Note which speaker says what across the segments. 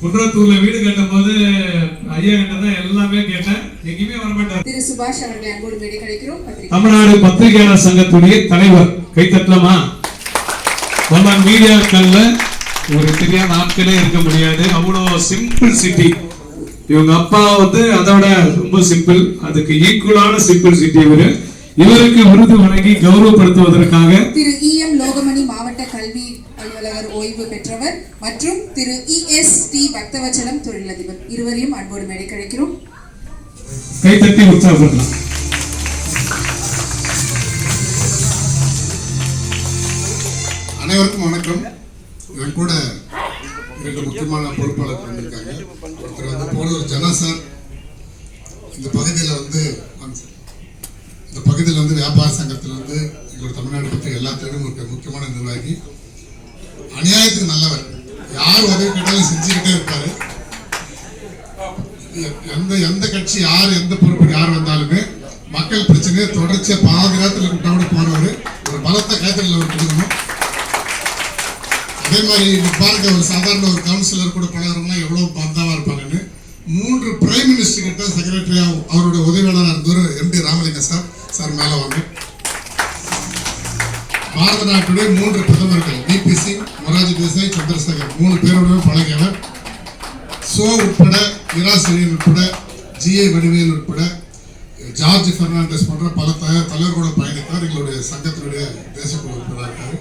Speaker 1: குன்றத்தூர்ல வீடு கட்டும் போது ஐயா கிட்ட தான் எல்லாமே கேட்டேன். எங்கேயுமே வர மாட்டார்
Speaker 2: திரு சுபாஷ் அவர்களை அன்போடு மேடை கிடைக்கிறோம்
Speaker 1: தமிழ்நாடு பத்திரிகையாளர் சங்கத்துடைய தலைவர் கைத்தட்டலாமா நம்ம மீடியாக்கள்ல ஒரு தெரியாத ஆட்களே இருக்க முடியாது. அவ்வளோ சிம்பிள் சிட்டி இவங்க அப்பா வந்து அதோட ரொம்ப சிம்பிள் அதுக்கு ஈக்குவலான சிம்பிள் சிட்டி இவரு. இவருக்கு விருது வழங்கி கௌரவப்படுத்துவதற்காக
Speaker 2: திரு இ மாவட்ட கல்வி அலுவலர் ஓய்வு பெற்றவர் மற்றும் Thiru E S T Bakthavatsalam தொழிலதிபர். இருவரையும் அன்போடு மேடை கிடைக்கிறோம்
Speaker 1: கைத்தட்டி உற்சாகப்படுத்தலாம்.
Speaker 3: அனைவருக்கும் வணக்கம். என் கூட இரண்டு முக்கியமான பொறுப்பாளர் வந்திருக்காங்க. ஒருத்தர் வந்து போனவர் ஜனா சார். இந்த பகுதியில் வந்து வாங்க சார். இந்த பகுதியில் வந்து வியாபார சங்கத்தில் வந்து எங்களோட தமிழ்நாடு பற்றி எல்லாத்துலையும் ஒரு முக்கியமான நிர்வாகி. அநியாயத்துக்கு நல்லவர். யார் உதவி கேட்டாலும் செஞ்சுக்கிட்டே இருப்பாரு. எந்த எந்த கட்சி யார் எந்த பொறுப்பு யார் வந்தாலுமே மக்கள் பிரச்சனையை தொடர்ச்சியா பாதி நேரத்தில் கூட்டா கூட போறவர். ஒரு பலத்த கைத்தறியில் அவர் கொடுக்கணும். அதே மாதிரி பாருங்க ஒரு சாதாரண ஒரு கவுன்சிலர் கூட பழகிறவங்களாம் எவ்வளவு பந்தாவா இருப்பாங்கன்னு. மூன்று பிரைம் மினிஸ்டர் கிட்ட செக்ரட்டரியா அவருடைய உதவியாளர் இருந்தவர் M T Ramalinga sir. Sir மேல வாங்க பாரத நாட்டுடைய மூன்று பிரதமர்கள் டிபி சிங் மொராஜி தேசாய் சந்திரசேகர் மூணு பேரோட பழகியவர். சோ உட்பட நிராசிரியர் உட்பட ஜிஏ வடிவேல் உட்பட ஜார்ஜ் பெர்னாண்டஸ் போன்ற பல த- தலைவர்களோட பயணித்தார். எங்களுடைய சங்கத்தினுடைய தேசக்குழு உறுப்பினராக இருக்காரு.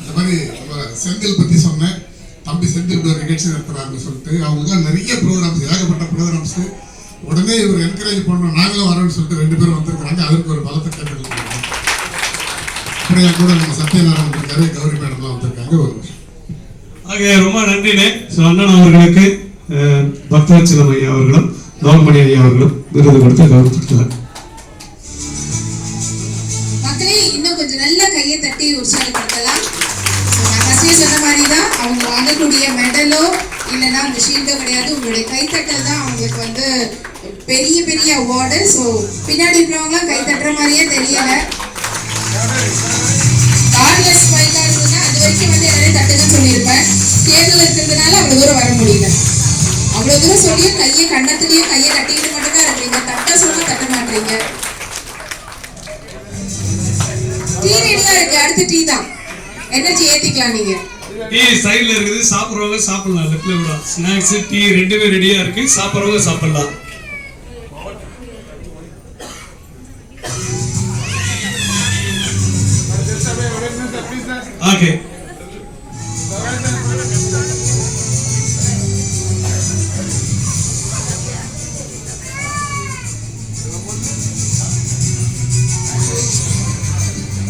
Speaker 3: இந்த மாதிரி நம்ம செந்தில் பத்தி சொன்னேன். தம்பி செந்தில் ஒரு நிகழ்ச்சி நடத்துறாருன்னு சொல்லிட்டு அவங்கலாம் நிறைய ப்ரோக்ராம்ஸ் ஏகப்பட்ட ப்ரோக்ராம்ஸ் உடனே இவர் என்கரேஜ் பண்ணோம். நாங்களும் வரோம்னு சொல்லிட்டு ரெண்டு பேரும் வந்திருக்காங்க அதற்கு ஒரு பலத்தை கேட்டு அப்படியே கூட நம்ம சத்யநாராயணன் இருக்காரு கௌரி மேடம்லாம் வந்திருக்காங்க. ஒரு
Speaker 1: ஆக ரொம்ப நன்றினே ஸோ அண்ணன் அவர்களுக்கு பக்தவச்சலம் ஐயா அவர்களும் லோகமணி ஐயா அவர்களும் விருது கொடுத்து கௌரவப்படுத்துவார்
Speaker 2: மக்களே இன்னும் கொஞ்சம் நல்ல கையை தட்டி உற்சாகப்படுத்தலாம் ஃபர்ஸ்டே சொன்ன மாதிரி தான் அவங்க வாங்கக்கூடிய மெடலோ இல்லைன்னா அந்த ஷீல்டோ கிடையாது. உங்களுடைய கைத்தட்டல் தான் அவங்களுக்கு வந்து பெரிய பெரிய அவார்டு ஸோ பின்னாடி இருக்கிறவங்களாம் கை தட்டுற மாதிரியே தெரியல. தேர்தல் இருக்கிறதுனால அவ்வளோ தூரம் வர முடியல. அவ்வளோ தூரம் சொல்லியும் கையை கண்ணத்துலேயும் கையை கட்டிட்டு மட்டும்தான் இருக்கீங்க தட்ட சொன்னா தட்ட மாட்டீங்க. டீ ரெடியா இருக்கு. அடுத்து டீ தான். எனர்ஜி ஏத்திக்கலாம் நீங்க.
Speaker 1: டீ சைடுல இருக்குது. சாப்பிடுறவங்க சாப்பிடலாம். லெஃப்ட்ல விட ஸ்நாக்ஸ் டீ ரெண்டுமே ரெடியா இருக்கு. சாப்பிடுறவங்க சாப்பிடலாம். ஓகே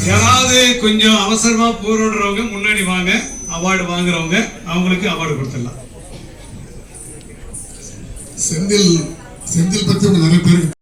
Speaker 1: யாராவது கொஞ்சம் அவசரமா போராடுறவங்க முன்னாடி வாங்க அவார்டு வாங்குறவங்க அவங்களுக்கு அவார்டு கொடுத்துடலாம்.
Speaker 3: செந்தில் செந்தில் பத்தி உங்க நிறைய பேருக்கு